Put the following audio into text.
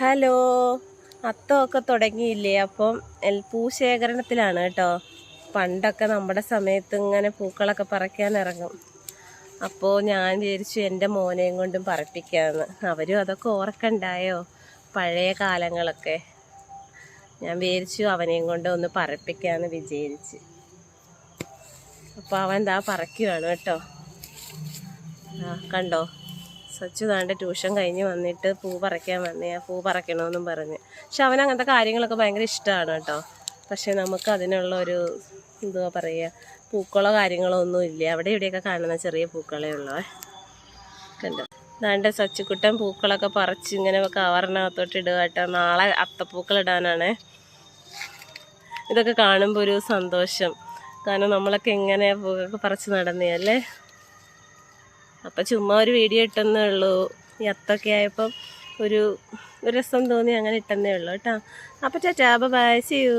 Hello. അത്തമൊക്കെ തുടങ്ങിയില്ലേ? അപ്പം പൂശേഖരണത്തിലാണ് കേട്ടോ. പണ്ടൊക്കെ നമ്മുടെ സമയത്ത് ഇങ്ങനെ പൂക്കളൊക്കെ പറിക്കാൻ ഇറങ്ങും. അപ്പോൾ ഞാൻ വിചാരിച്ചു എന്റെ മോനെയും കൊണ്ടും പറപ്പിക്കാമെന്ന് അവരും അതൊക്കെ ഓർക്കണ്ടായോ? പഴയ കാലങ്ങളൊക്കെ. ഞാൻ വിചാരിച്ചു അവനെയും കൊണ്ട് ഒന്ന് പറപ്പിക്കാമെന്ന് വിചാരിച്ച്. അപ്പോൾ അവൻ എന്താ പറയ്ക്കുവാണ് കേട്ടോ. ആ കണ്ടോ? സച്ചു താണ്ട് ട്യൂഷൻ കഴിഞ്ഞ് വന്നിട്ട് പൂ പറിക്കാൻ വന്നേ. ആ പൂ പറിക്കണമെന്നും പറഞ്ഞ്. പക്ഷെ അവൻ അങ്ങനത്തെ കാര്യങ്ങളൊക്കെ ഭയങ്കര ഇഷ്ടമാണ് കേട്ടോ. പക്ഷെ നമുക്ക് അതിനുള്ള ഒരു എന്തുവാ പറയുക പൂക്കളോ കാര്യങ്ങളോ ഒന്നും ഇല്ല. അവിടെ ഇവിടെയൊക്കെ കാണുന്ന ചെറിയ പൂക്കളേ ഉള്ളൂ. കണ്ടോ? ദാണ്ട് സച്ചുക്കുട്ടൻ പൂക്കളൊക്കെ പറിച്ച് ഇങ്ങനെ കവറിനകത്തോട്ട് ഇടുക കേട്ടോ. നാളെ അത്തപ്പൂക്കൾ ഇടാനാണ്. ഇതൊക്കെ കാണുമ്പോൾ ഒരു സന്തോഷം. കാരണം നമ്മളൊക്കെ എങ്ങനെ പൂക്കൾ പറിച്ച് നടന്നേ അല്ലേ? അപ്പം ചുമ്മാ ഒരു വീഡിയോ ഇട്ടെന്നേ ഉള്ളൂ. അത്തൊക്കെ ആയപ്പം ഒരു രസം തോന്നി അങ്ങനെ ഇട്ടെന്നേ ഉള്ളൂ കേട്ടോ. അപ്പം ചേച്ചാ ബൈ സി യു